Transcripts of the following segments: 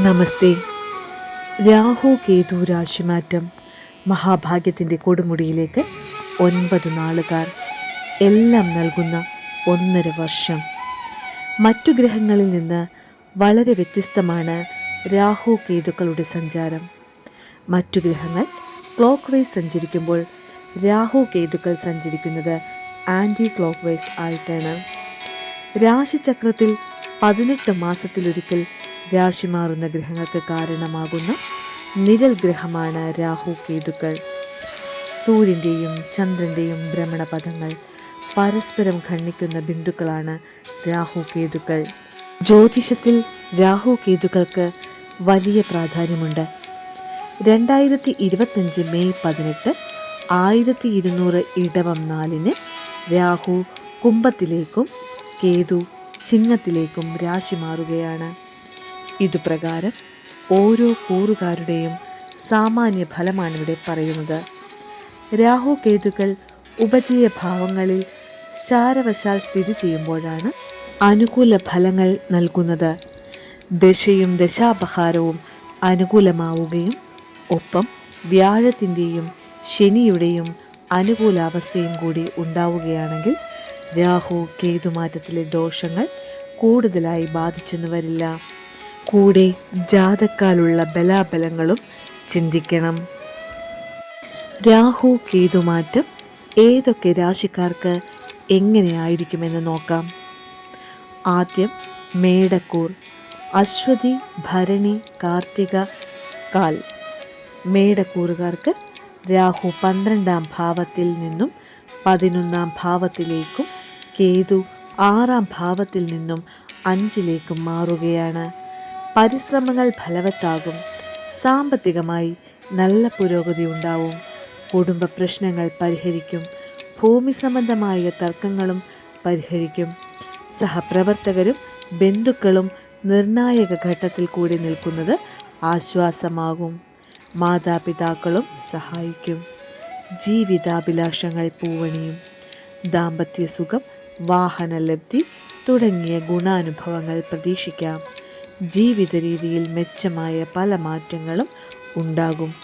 നമസ്തേ. രാഹു കേതു രാശിമാറ്റം മഹാഭാഗ്യത്തിന്റെ കൊടുമുടിയിലേക്ക് ഒൻപത് നാളുകാർ എല്ലാം നൽകുന്ന ഒന്നര വർഷം. മറ്റു ഗ്രഹങ്ങളിൽ നിന്ന് വളരെ വ്യത്യസ്തമാണ് രാഹു കേതുക്കളുടെ സഞ്ചാരം. മറ്റു ഗ്രഹങ്ങൾ ക്ലോക്ക് വൈസ് സഞ്ചരിക്കുമ്പോൾ രാഹു കേതുക്കൾ സഞ്ചരിക്കുന്നത് ആന്റി ക്ലോക്ക് വൈസ് ആയിട്ടാണ്. രാശിചക്രത്തിൽ പതിനെട്ട് മാസത്തിലൊരിക്കൽ രാശി മാറുന്ന ഗ്രഹങ്ങൾക്ക് കാരണമാകുന്ന നിരൽ ഗ്രഹമാണ് രാഹു കേതുക്കൾ. സൂര്യന്റെയും ചന്ദ്രന്റെയും ഭ്രമണപഥങ്ങൾ പരസ്പരം ഖണ്ഡിക്കുന്ന ബിന്ദുക്കളാണ് രാഹു കേതുക്കൾ. ജ്യോതിഷത്തിൽ രാഹു കേതുക്കൾക്ക് വലിയ പ്രാധാന്യമുണ്ട്. രണ്ടായിരത്തി ഇരുപത്തഞ്ച് മെയ് പതിനെട്ട് ആയിരത്തി ഇരുന്നൂറ് ഇടവം നാലിന് രാഹു കുംഭത്തിലേക്കും കേതു ചിങ്ങത്തിലേക്കും രാശി മാറുകയാണ്. ഇതുപ്രകാരം ഓരോ കൂറുകാരുടെയും സാമാന്യ ഫലമാണ് ഇവിടെ പറയുന്നത്. രാഹു കേതുക്കൾ ഉപജയ ഭാവങ്ങളിൽ ശാരവശാൽ സ്ഥിതി ചെയ്യുമ്പോഴാണ് അനുകൂല ഫലങ്ങൾ നൽകുന്നത്. ദശയും ദശാപഹാരവും അനുകൂലമാവുകയും ഒപ്പം വ്യാഴത്തിന്റെയും ശനിയുടെയും അനുകൂലാവസ്ഥയും കൂടി ഉണ്ടാവുകയാണെങ്കിൽ രാഹു കേതുമാറ്റത്തിലെ ദോഷങ്ങൾ കൂടുതലായി ബാധിച്ചെന്ന് വരില്ല. കൂടെ ജാതക്കാലുള്ള ബലാബലങ്ങളും ചിന്തിക്കണം. രാഹു കേതുമാറ്റം ഏതൊക്കെ രാശിക്കാർക്ക് എങ്ങനെയായിരിക്കുമെന്ന് നോക്കാം. ആദ്യം മേടക്കൂർ അശ്വതി ഭരണി കാർത്തിക കാൽ. മേടക്കൂറുകാർക്ക് രാഹു പന്ത്രണ്ടാം ഭാവത്തിൽ നിന്നും പതിനൊന്നാം ഭാവത്തിലേക്കും കേതു ആറാം ഭാവത്തിൽ നിന്നും അഞ്ചിലേക്കും മാറുകയാണ്. പരിശ്രമങ്ങൾ ഫലവത്താകും. സാമ്പത്തികമായി നല്ല പുരോഗതി ഉണ്ടാവും. കുടുംബ പ്രശ്നങ്ങൾ പരിഹരിക്കും. ഭൂമി സംബന്ധമായ തർക്കങ്ങളും പരിഹരിക്കും. സഹപ്രവർത്തകരും ബന്ധുക്കളും നിർണായക ഘട്ടത്തിൽ കൂടി നിൽക്കുന്നത് ആശ്വാസമാകും. മാതാപിതാക്കളും സഹായിക്കും. ജീവിതാഭിലാഷങ്ങൾ പൂവണിയും. ദാമ്പത്യ സുഖം വാഹനലബ്ധി തുടങ്ങിയ ഗുണാനുഭവങ്ങൾ പ്രതീക്ഷിക്കാം. ജീവിത രീതിയിൽ മെച്ചമായ പല മാറ്റങ്ങളും ഉണ്ടാകും.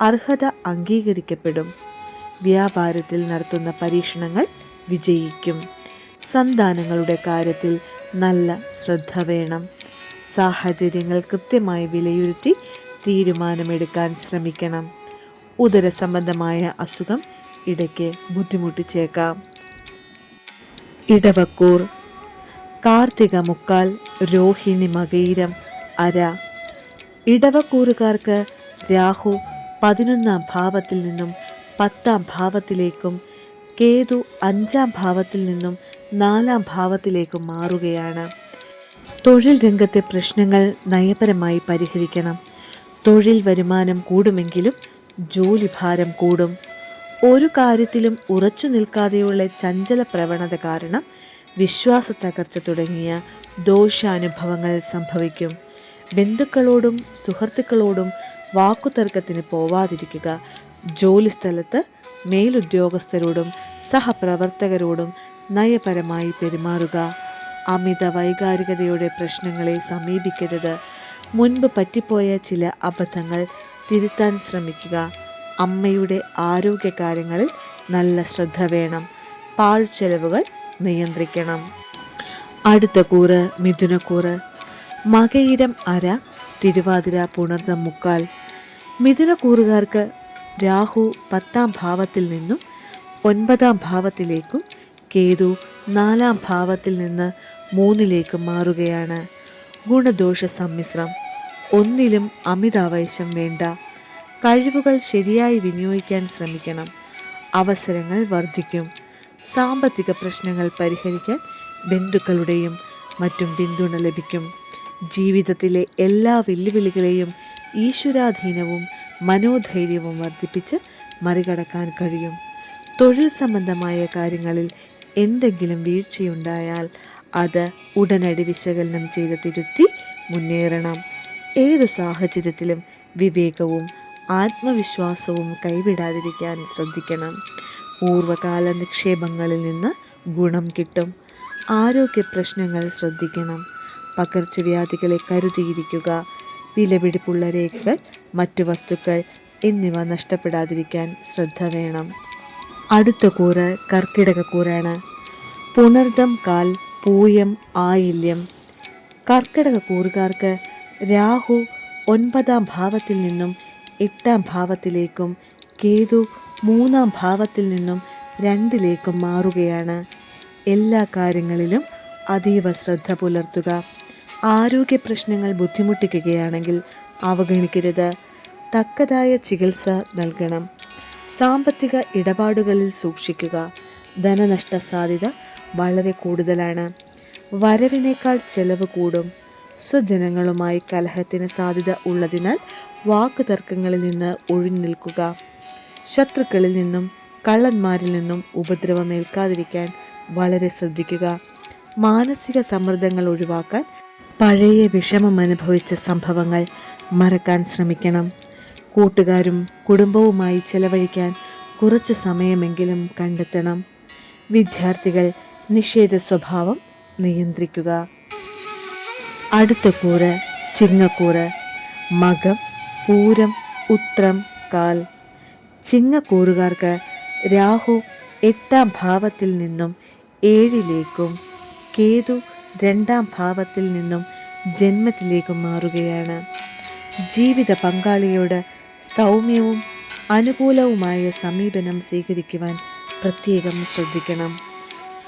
അർഹത അംഗീകരിക്കപ്പെടും. വ്യാപാരത്തിൽ നടത്തുന്ന പരീക്ഷണങ്ങൾ വിജയിക്കും. സന്താനങ്ങളുടെ കാര്യത്തിൽ നല്ല ശ്രദ്ധ വേണം. സാഹചര്യങ്ങൾ കൃത്യമായി വിലയിരുത്തി തീരുമാനമെടുക്കാൻ ശ്രമിക്കണം. ഉദര സംബന്ധമായ അസുഖം ഇടയ്ക്ക് ബുദ്ധിമുട്ടിച്ചേക്കാം. ഇടവക്കൂർ കാർത്തിക മുക്കാൽ രോഹിണി മകയിരം അര. ഇടവക്കൂറുകാർക്ക് രാഹു പതിനൊന്നാം ഭാവത്തിൽ നിന്നും പത്താം ഭാവത്തിലേക്കും കേതു അഞ്ചാം ഭാവത്തിൽ നിന്നും നാലാം ഭാവത്തിലേക്കും മാറുകയാണ്. തൊഴിൽ രംഗത്തെ പ്രശ്നങ്ങൾ നയപരമായി പരിഹരിക്കണം. തൊഴിൽ വരുമാനം കൂടുമെങ്കിലും ജോലിഭാരം കൂടും. ഒരു കാര്യത്തിലും ഉറച്ചു നിൽക്കാതെയുള്ള ചഞ്ചല പ്രവണത കാരണം വിശ്വാസ തകർച്ച തുടങ്ങിയ ദോഷാനുഭവങ്ങൾ സംഭവിക്കും. ബന്ധുക്കളോടും സുഹൃത്തുക്കളോടും വാക്കുതർക്കത്തിന് പോവാതിരിക്കുക. ജോലിസ്ഥലത്ത് മേലുദ്യോഗസ്ഥരോടും സഹപ്രവർത്തകരോടും നയപരമായി പെരുമാറുക. അമിത വൈകാരികതയുടെ പ്രശ്നങ്ങളെ സമീപിക്കരുത്. മുൻപ് പറ്റിപ്പോയ ചില അബദ്ധങ്ങൾ തിരുത്താൻ ശ്രമിക്കുക. അമ്മയുടെ ആരോഗ്യകാര്യങ്ങളിൽ നല്ല ശ്രദ്ധ വേണം. പാഴ്ചെലവുകൾ നിയന്ത്രിക്കണം. അടുത്ത കൂറ് മിഥുനക്കൂറ് മകയിരം അര തിരുവാതിര പുണർന്ന മുക്കാൽ. മിഥുനക്കൂറുകാർക്ക് രാഹു പത്താം ഭാവത്തിൽ നിന്നും ഒൻപതാം ഭാവത്തിലേക്കും കേതു നാലാം ഭാവത്തിൽ നിന്ന് മൂന്നിലേക്കും മാറുകയാണ്. ഗുണദോഷ സമ്മിശ്രം. ഒന്നിലും അമിതാവേശം വേണ്ട. കഴിവുകൾ ശരിയായി വിനിയോഗിക്കാൻ ശ്രമിക്കണം. അവസരങ്ങൾ വർദ്ധിക്കും. സാമ്പത്തിക പ്രശ്നങ്ങൾ പരിഹരിക്കാൻ ബന്ധുക്കളുടെയും മറ്റും പിന്തുണ ലഭിക്കും. ജീവിതത്തിലെ എല്ലാ വെല്ലുവിളികളെയും ഈശ്വരാധീനവും മനോധൈര്യവും വർദ്ധിപ്പിച്ച് മറികടക്കാൻ കഴിയും. തൊഴിൽ സംബന്ധമായ കാര്യങ്ങളിൽ എന്തെങ്കിലും വീഴ്ചയുണ്ടായാൽ അത് ഉടനടി വിശകലനം ചെയ്ത് തിരുത്തി മുന്നേറണം. ഏത് സാഹചര്യത്തിലും വിവേകവും ആത്മവിശ്വാസവും കൈവിടാതിരിക്കാൻ ശ്രദ്ധിക്കണം. പൂർവകാല നിക്ഷേപങ്ങളിൽ നിന്ന് ഗുണം കിട്ടും. ആരോഗ്യ പ്രശ്നങ്ങൾ ശ്രദ്ധിക്കണം. പകർച്ചവ്യാധികളെ കരുതിയിരിക്കുക. വിലപിടിപ്പുള്ള രേഖകൾ മറ്റു വസ്തുക്കൾ എന്നിവ നഷ്ടപ്പെടാതിരിക്കാൻ ശ്രദ്ധ വേണം. അടുത്ത കൂറ് കർക്കിടക കൂറാണ്. പുണർദം കാൽ പൂയം ആയില്യം. കർക്കിടക കൂറുകാർക്ക് രാഹു ഒൻപതാം ഭാവത്തിൽ നിന്നും എട്ടാം ഭാവത്തിലേക്കും കേതു മൂന്നാം ഭാവത്തിൽ നിന്നും രണ്ടിലേക്കും മാറുകയാണ്. എല്ലാ കാര്യങ്ങളിലും അതീവ ശ്രദ്ധ പുലർത്തുക. ആരോഗ്യ പ്രശ്നങ്ങൾ ബുദ്ധിമുട്ടിക്കുകയാണെങ്കിൽ അവഗണിക്കരുത്. തക്കതായ ചികിത്സ നൽകണം. സാമ്പത്തിക ഇടപാടുകളിൽ സൂക്ഷിക്കുക. ധനനഷ്ട സാധ്യത വളരെ കൂടുതലാണ്. വരവിനേക്കാൾ ചെലവ് കൂടും. സ്വജനങ്ങളുമായി കലഹത്തിന് സാധ്യത ഉള്ളതിനാൽ വാക്കുതർക്കങ്ങളിൽ നിന്ന് ഒഴിഞ്ഞു നിൽക്കുക. ശത്രുക്കളിൽ നിന്നും കള്ളന്മാരിൽ നിന്നും ഉപദ്രവമേൽക്കാതിരിക്കാൻ വളരെ ശ്രദ്ധിക്കുക. മാനസിക സമ്മർദ്ദങ്ങൾ ഒഴിവാക്കാൻ പഴയ വിഷമം അനുഭവിച്ച സംഭവങ്ങൾ മറക്കാൻ ശ്രമിക്കണം. കൂട്ടുകാരും കുടുംബവുമായി ചെലവഴിക്കാൻ കുറച്ച് സമയമെങ്കിലും കണ്ടെത്തണം. വിദ്യാർത്ഥികൾ നിഷേധ സ്വഭാവം നിയന്ത്രിക്കുക. അടുത്ത കൂറ് ചിങ്ങക്കൂറ്. മകം പൂരം ഉത്രം കാൽ. ചിങ്ങക്കൂറുകാർക്ക് രാഹു എട്ടാം ഭാവത്തിൽ നിന്നും ഏഴിലേക്കും കേതു രണ്ടാം ഭാവത്തിൽ നിന്നും ജന്മത്തിലേക്കും മാറുകയാണ്. ജീവിത പങ്കാളിയോട് സൗമ്യവും അനുകൂലവുമായ സമീപനം സ്വീകരിക്കുവാൻ പ്രത്യേകം ശ്രദ്ധിക്കണം.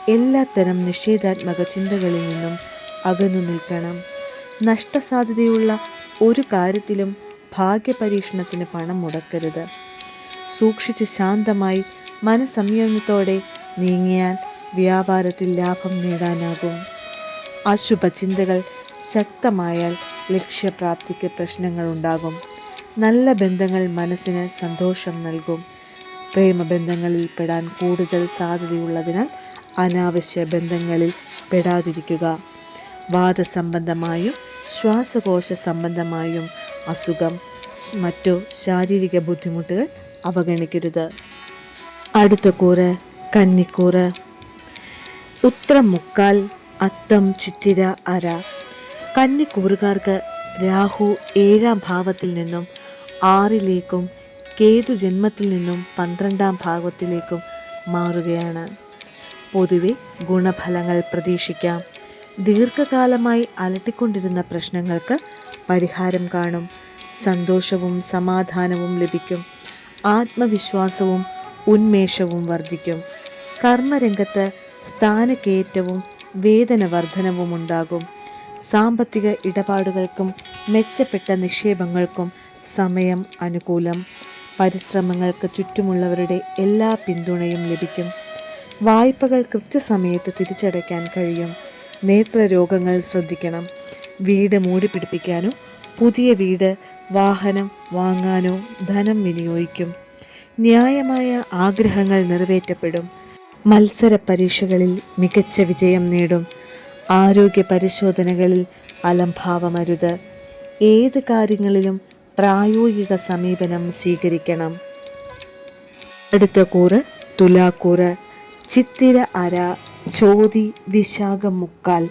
എല്ലാത്തരം നിഷേധാത്മക ചിന്തകളിൽ നിന്നും അകന്നു നിൽക്കണം. നഷ്ടസാധ്യതയുള്ള ഒരു കാര്യത്തിലും ഭാഗ്യപരീക്ഷണത്തിന് പണം മുടക്കരുത്. സൂക്ഷിച്ച് ശാന്തമായി മനസംയമനത്തോടെ നീങ്ങിയാൽ വ്യാപാരത്തിൽ ലാഭം നേടാനാകും. അശുഭ ചിന്തകൾ ശക്തമായാൽ ലക്ഷ്യപ്രാപ്തിക്ക് പ്രശ്നങ്ങൾ ഉണ്ടാകും. നല്ല ബന്ധങ്ങൾ മനസ്സിന് സന്തോഷം നൽകും. പ്രേമബന്ധങ്ങളിൽ പെടാൻ കൂടുതൽ സാധ്യതയുള്ളതിനാൽ അനാവശ്യ ബന്ധങ്ങളിൽ പെടാതിരിക്കുക. വാദസംബന്ധമായും ശ്വാസകോശ സംബന്ധമായും അസുഖം മറ്റു ശാരീരിക ബുദ്ധിമുട്ടുകൾ അവഗണിക്കരുത്. അടുത്ത കൂറ് കന്നിക്കൂറ്. ഉത്രം മുക്കാൽ അത്തം ചിത്തിര അര. കന്നിക്കൂറുകാർക്ക് രാഹു ഏഴാം ഭാവത്തിൽ നിന്നും ആറിലേക്കും കേതു ജന്മത്തിൽ നിന്നും പന്ത്രണ്ടാം ഭാവത്തിലേക്കും മാറുകയാണ്. പൊതുവെ ഗുണഫലങ്ങൾ പ്രതീക്ഷിക്കാം. ദീർഘകാലമായി അലട്ടിക്കൊണ്ടിരുന്ന പ്രശ്നങ്ങൾക്ക് പരിഹാരം കാണും. സന്തോഷവും സമാധാനവും ലഭിക്കും. ആത്മവിശ്വാസവും ഉന്മേഷവും വർദ്ധിക്കും. കർമ്മരംഗത്ത് സ്ഥാനക്കയറ്റവും വേതന വർധനവും ഉണ്ടാകും. സാമ്പത്തിക ഇടപാടുകൾക്കും മെച്ചപ്പെട്ട നിക്ഷേപങ്ങൾക്കും സമയം അനുകൂലം. പരിശ്രമങ്ങൾക്ക് ചുറ്റുമുള്ളവരുടെ എല്ലാ പിന്തുണയും ലഭിക്കും. വായ്പകൾ കൃത്യസമയത്ത് തിരിച്ചടയ്ക്കാൻ കഴിയും. നേത്രരോഗങ്ങൾ ശ്രദ്ധിക്കണം. വീട് മൂടി പിടിപ്പിക്കാനോ പുതിയ വീട് വാഹനം വാങ്ങാനോ ധനം വിനിയോഗിക്കും. ന്യായമായ ആഗ്രഹങ്ങൾ നിറവേറ്റപ്പെടും. മത്സര പരീക്ഷകളിൽ മികച്ച വിജയം നേടും. ആരോഗ്യ പരിശോധനകളിൽ അലംഭാവമരുത്. ഏത് കാര്യങ്ങളിലും പ്രായോഗിക സമീപനം സ്വീകരിക്കണം. അടുത്ത കൂറ് തുലാക്കൂറ്. ചിത്തിര അര ചോതി വിശാഖം മുക്കാൽ.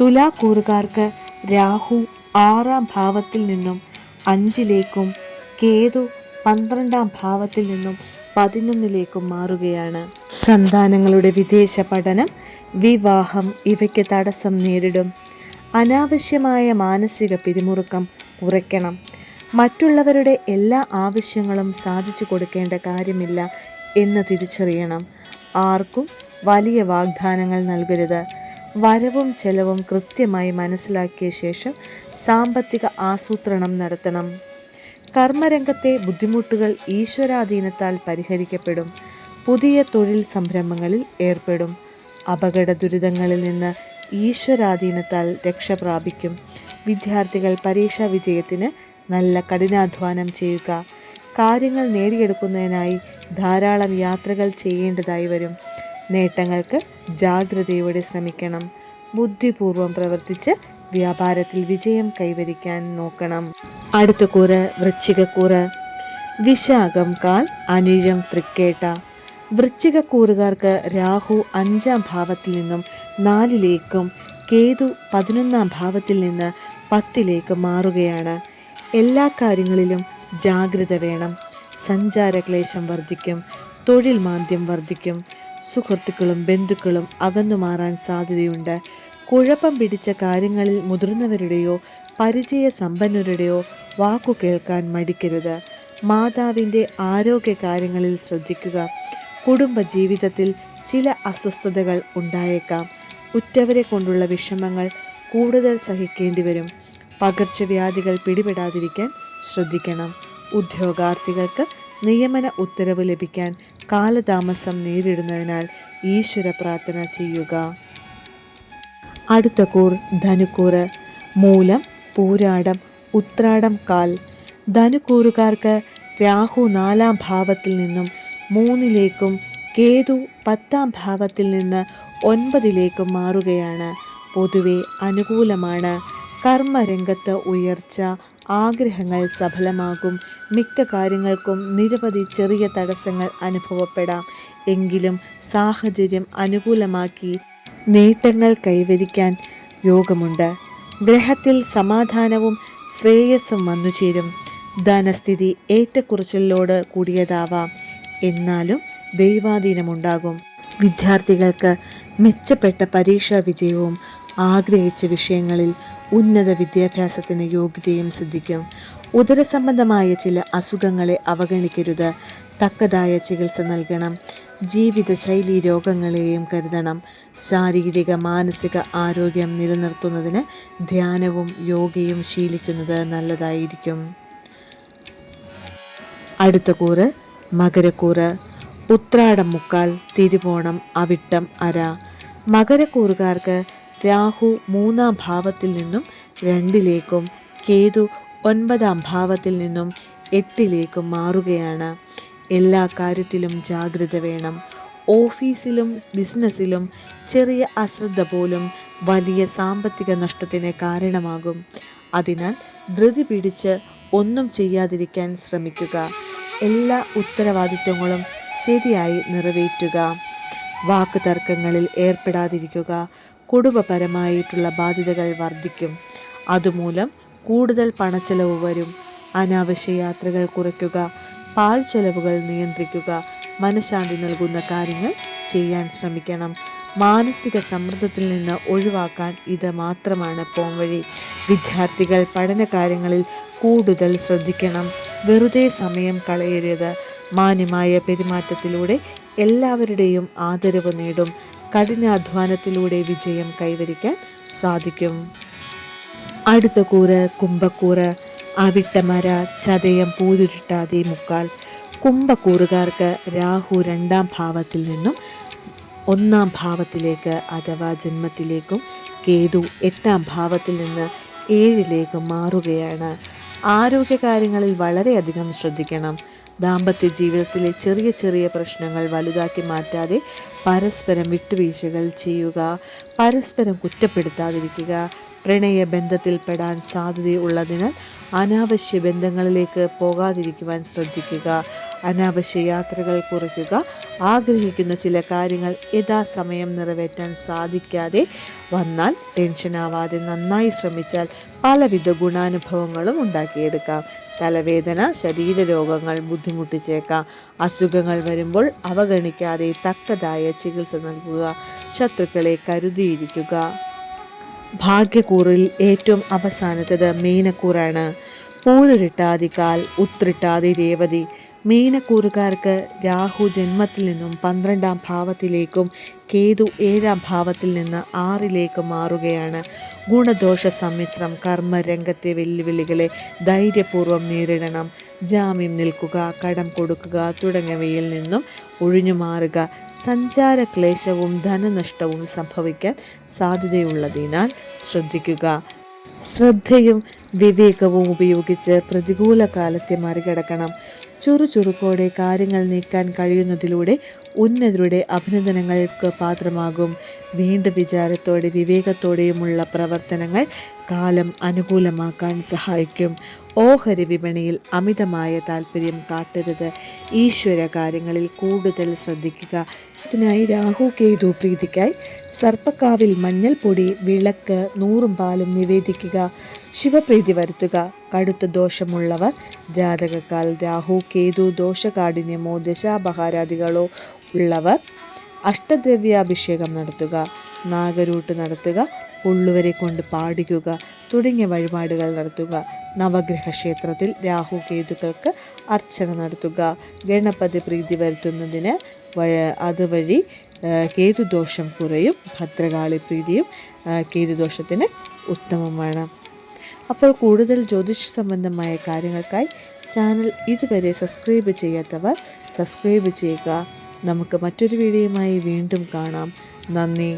തുലാക്കൂറുകാർക്ക് രാഹു ആറാം ഭാവത്തിൽ നിന്നും അഞ്ചിലേക്കും കേതു പന്ത്രണ്ടാം ഭാവത്തിൽ നിന്നും പതിനൊന്നിലേക്കും മാറുകയാണ്. സന്താനങ്ങളുടെ വിദേശ പഠനം വിവാഹം ഇവയ്ക്ക് തടസ്സം നേരിടും. അനാവശ്യമായ മാനസിക പിരിമുറുക്കം കുറയ്ക്കണം. മറ്റുള്ളവരുടെ എല്ലാ ആവശ്യങ്ങളും സാധിച്ചു കൊടുക്കേണ്ട കാര്യമില്ല എന്ന് തിരിച്ചറിയണം. ആർക്കും വലിയ വാഗ്ദാനങ്ങൾ നൽകരുത്. വരവും ചെലവും കൃത്യമായി മനസ്സിലാക്കിയ ശേഷം സാമ്പത്തിക ആസൂത്രണം നടത്തണം. കർമ്മരംഗത്തെ ബുദ്ധിമുട്ടുകൾ ഈശ്വരാധീനത്താൽ പരിഹരിക്കപ്പെടും. പുതിയ തൊഴിൽ സംരംഭങ്ങളിൽ ഏർപ്പെടും. അപകട ദുരിതങ്ങളിൽ നിന്ന് ഈശ്വരാധീനത്താൽ രക്ഷ പ്രാപിക്കും. വിദ്യാർത്ഥികൾ പരീക്ഷാ വിജയത്തിന് നല്ല കഠിനാധ്വാനം ചെയ്യുക. കാര്യങ്ങൾ നേടിയെടുക്കുന്നതിനായി ധാരാളം യാത്രകൾ ചെയ്യേണ്ടതായി വരും. നേട്ടങ്ങൾക്ക് ജാഗ്രതയോടെ ശ്രമിക്കണം. ബുദ്ധിപൂർവം പ്രവർത്തിച്ച് വ്യാപാരത്തിൽ വിജയം കൈവരിക്കാൻ നോക്കണം. അടുത്ത കൂറ് വൃശ്ചികക്കൂറ് വിശാഖം കാൽ അനിഴം തൃക്കേട്ട. വൃശ്ചികക്കൂറുകാർക്ക് രാഹു അഞ്ചാം ഭാവത്തിൽ നിന്നും നാലിലേക്കും കേതു പതിനൊന്നാം ഭാവത്തിൽ നിന്ന് പത്തിലേക്ക് മാറുകയാണ്. എല്ലാ കാര്യങ്ങളിലും ജാഗ്രത വേണം. സഞ്ചാരക്ലേശം വർദ്ധിക്കും. തൊഴിൽ മാന്ദ്യം വർദ്ധിക്കും. സുഹൃത്തുക്കളും ബന്ധുക്കളും അകന്നു മാറാൻ സാധ്യതയുണ്ട്. കുഴപ്പം പിടിച്ച കാര്യങ്ങളിൽ മുതിർന്നവരുടെയോ പരിചയ സമ്പന്നരുടെയോ വാക്കു കേൾക്കാൻ മടിക്കരുത്. മാതാവിന്റെ ആരോഗ്യ കാര്യങ്ങളിൽ ശ്രദ്ധിക്കുക. കുടുംബ ജീവിതത്തിൽ ചില അസ്വസ്ഥതകൾ ഉണ്ടായേക്കാം. ഉറ്റവരെ കൊണ്ടുള്ള വിഷമങ്ങൾ കൂടുതൽ സഹിക്കേണ്ടി വരും. പകർച്ചവ്യാധികൾ പിടിപെടാതിരിക്കാൻ ശ്രദ്ധിക്കണം. ഉദ്യോഗാർത്ഥികൾക്ക് നിയമന ഉത്തരവ് ലഭിക്കാൻ കാലതാമസം നേരിടുന്നതിനാൽ ഈശ്വര പ്രാർത്ഥന ചെയ്യുക. അടുത്ത കൂർ ധനുക്കൂറ്. മൂലം പൂരാടം ഉത്രാടം കാൽ. ധനുക്കൂറുകാർക്ക് രാഹു നാലാം ഭാവത്തിൽ നിന്നും മൂന്നിലേക്കും കേതു പത്താം ഭാവത്തിൽ നിന്ന് ഒൻപതിലേക്കും മാറുകയാണ്. പൊതുവെ അനുകൂലമാണ്. കർമ്മരംഗത്ത് ഉയർച്ച ആഗ്രഹങ്ങൾ സഫലമാകും. മിക്ക കാര്യങ്ങൾക്കും നിരവധി ചെറിയ തടസ്സങ്ങൾ അനുഭവപ്പെടാം. എങ്കിലും സാഹചര്യം അനുകൂലമാക്കി നേട്ടങ്ങൾ കൈവരിക്കാൻ യോഗമുണ്ട്. ഗ്രഹത്തിൽ സമാധാനവും ശ്രേയസ്സും വന്നുചേരും. ധനസ്ഥിതി ഏറ്റക്കുറച്ചിലോട് കൂടിയതാവാം. എന്നാലും ദൈവാധീനമുണ്ടാകും. വിദ്യാർത്ഥികൾക്ക് മെച്ചപ്പെട്ട പരീക്ഷാ വിജയവും ആഗ്രഹിച്ച വിഷയങ്ങളിൽ ഉന്നത വിദ്യാഭ്യാസത്തിന് യോഗ്യതയും സിദ്ധിക്കും. ഉദരസംബന്ധമായ ചില അസുഖങ്ങളെ അവഗണിക്കരുത്. തക്കതായ ചികിത്സ നൽകണം. ജീവിതശൈലി രോഗങ്ങളെയും കരുതണം. ശാരീരിക മാനസിക ആരോഗ്യം നിലനിർത്തുന്നതിന് ധ്യാനവും യോഗയും ശീലിക്കുന്നത് നല്ലതായിരിക്കും. അടുത്ത കൂറ് മകരക്കൂറ്. ഉത്രാടം മുക്കാൽ തിരുവോണം അവിട്ടം അര. മകരക്കൂറുകാർക്ക് രാഹു മൂന്നാം ഭാവത്തിൽ നിന്നും രണ്ടിലേക്കും കേതു ഒൻപതാം ഭാവത്തിൽ നിന്നും എട്ടിലേക്കും മാറുകയാണ്. എല്ലാ കാര്യത്തിലും ജാഗ്രത വേണം. ഓഫീസിലും ബിസിനസ്സിലും ചെറിയ അശ്രദ്ധ പോലും വലിയ സാമ്പത്തിക നഷ്ടത്തിന് കാരണമാകും. അതിനാൽ ധൃതി പിടിച്ച് ഒന്നും ചെയ്യാതിരിക്കാൻ ശ്രമിക്കുക. എല്ലാ ഉത്തരവാദിത്വങ്ങളും ശരിയായി നിറവേറ്റുക. വാക്ക് തർക്കങ്ങളിൽ ഏർപ്പെടാതിരിക്കുക. കുടുംബപരമായിട്ടുള്ള ബാധ്യതകൾ വർദ്ധിക്കും. അതുമൂലം കൂടുതൽ പണച്ചെലവ് വരും. അനാവശ്യ യാത്രകൾ കുറയ്ക്കുക പാൽ ചെലവുകൾ നിയന്ത്രിക്കുക മനഃശാന്തി നൽകുന്ന കാര്യങ്ങൾ ചെയ്യാൻ ശ്രമിക്കണം. മാനസിക സമ്മർദ്ദത്തിൽ നിന്ന് ഒഴിവാക്കാൻ ഇത് മാത്രമാണ് പോംവഴി വിദ്യാർത്ഥികൾ പഠനകാര്യങ്ങളിൽ കൂടുതൽ ശ്രദ്ധിക്കണം. വെറുതെ സമയം കളയരുത്. മാന്യമായ പെരുമാറ്റത്തിലൂടെ എല്ലാവരുടെയും ആദരവ് നേടും. കഠിനാധ്വാനത്തിലൂടെ വിജയം കൈവരിക്കാൻ സാധിക്കും. അടുത്ത കൂറ് കുംഭക്കൂറ് അവിട്ടമര ചതയം പൂരുരുട്ടാതെ മുക്കാൽ. കുംഭക്കൂറുകാർക്ക് രാഹു രണ്ടാം ഭാവത്തിൽ നിന്നും ഒന്നാം ഭാവത്തിലേക്ക് അഥവാ ജന്മത്തിലേക്കും കേതു എട്ടാം ഭാവത്തിൽ നിന്ന് ഏഴിലേക്ക് മാറുകയാണ്. ആരോഗ്യകാര്യങ്ങളിൽ വളരെയധികം ശ്രദ്ധിക്കണം. ദാമ്പത്യ ജീവിതത്തിലെ ചെറിയ ചെറിയ പ്രശ്നങ്ങൾ വലുതാക്കി മാറ്റാതെ പരസ്പരം വിട്ടുവീഴ്ചകൾ ചെയ്യുക പരസ്പരം കുറ്റപ്പെടുത്താതിരിക്കുക പ്രണയ ബന്ധത്തിൽപ്പെടാൻ സാധ്യതയുള്ളതിനാൽ അനാവശ്യ ബന്ധങ്ങളിലേക്ക് പോകാതിരിക്കുവാൻ ശ്രദ്ധിക്കുക. അനാവശ്യ യാത്രകൾ കുറയ്ക്കുക ആഗ്രഹിക്കുന്ന ചില കാര്യങ്ങൾ യഥാസമയം നിറവേറ്റാൻ സാധിക്കാതെ വന്നാൽ ടെൻഷനാവാതെ നന്നായി ശ്രമിച്ചാൽ പലവിധ ഗുണാനുഭവങ്ങളും ഉണ്ടാക്കിയെടുക്കാം. തലവേദന ശരീരരോഗങ്ങൾ ബുദ്ധിമുട്ടിച്ചേക്കാം. അസുഖങ്ങൾ വരുമ്പോൾ അവഗണിക്കാതെ തക്കതായ ചികിത്സ നൽകുക ശത്രുക്കളെ കരുതിയിരിക്കുക. ഭാഗ്യക്കൂറിൽ ഏറ്റവും അവസാനത്തത് മീനക്കൂറാണ്. പൂരുരുട്ടാതികാൽ ഉത്രിട്ടാതി രേവതി മീനക്കൂറുകാർക്ക് രാഹു ജന്മത്തിൽ നിന്നും പന്ത്രണ്ടാം ഭാവത്തിലേക്കും കേതു ഏഴാം ഭാവത്തിൽ നിന്ന് ആറിലേക്കും മാറുകയാണ്. ഗുണദോഷ സമ്മിശ്രം കർമ്മരംഗത്തെ വെല്ലുവിളികളെ ധൈര്യപൂർവം നേരിടണം. ജാമ്യം നിൽക്കുക കടം കൊടുക്കുക തുടങ്ങിയവയിൽ നിന്നും ഒഴിഞ്ഞു മാറുക. സഞ്ചാര ക്ലേശവും ധനനഷ്ടവും സംഭവിക്കാൻ സാധ്യതയുള്ളതിനാൽ ശ്രദ്ധിക്കുക. ശ്രദ്ധയും വിവേകവും ഉപയോഗിച്ച് പ്രതികൂല കാലത്തെ മറികടക്കണം. ചുറുചുറുക്കോടെ കാര്യങ്ങൾ നീക്കാൻ കഴിയുന്നതിലൂടെ ഉന്നതരുടെ അഭിനന്ദനങ്ങൾക്ക് പാത്രമാകും. വീണ്ടും വിചാരത്തോടെ വിവേകത്തോടെയുമുള്ള പ്രവർത്തനങ്ങൾ കാലം അനുകൂലമാക്കാൻ സഹായിക്കും. ഓഹരി വിപണിയിൽ അമിതമായ താല്പര്യം കാട്ടരുത്. ഈശ്വര കാര്യങ്ങളിൽ കൂടുതൽ ശ്രദ്ധിക്കുക. ഇതിനായി രാഹു കേതു പ്രീതിക്കായി സർപ്പക്കാവിൽ മഞ്ഞൾപ്പൊടി വിളക്ക് നൂറും പാലും നിവേദിക്കുക. ശിവപ്രീതി വരുത്തുക. കടുത്ത ദോഷമുള്ളവർ ജാതകക്കാൽ രാഹു കേതു ദോഷകാഠിന്യമോ ദശാപഹാരാദികളോ ഉള്ളവർ അഷ്ടദ്രവ്യാഭിഷേകം നടത്തുക നാഗരൂട്ട് നടത്തുക ഉള്ളുവരെ കൊണ്ട് പാടിക്കുക തുടങ്ങിയ വഴിപാടുകൾ നടത്തുക. നവഗ്രഹ ക്ഷേത്രത്തിൽ രാഹു കേതുക്കൾക്ക് അർച്ചന നടത്തുക. ഗണപതി പ്രീതി വരുത്തുന്നതിന് അതുവഴി കേതുദോഷം കുറയും ഭദ്രകാളി പ്രീതിയും കേതുദോഷത്തിന് ഉത്തമമാണ്. അപ്പോൾ കൂടുതൽ ജ്യോതിഷ സംബന്ധമായ കാര്യങ്ങൾക്കായി ചാനൽ ഇതുവരെ സബ്സ്ക്രൈബ് ചെയ്യാത്തവർ സബ്സ്ക്രൈബ് ചെയ്യുക. നമുക്ക് മറ്റൊരു വീഡിയോയുമായി വീണ്ടും കാണാം. നന്ദി.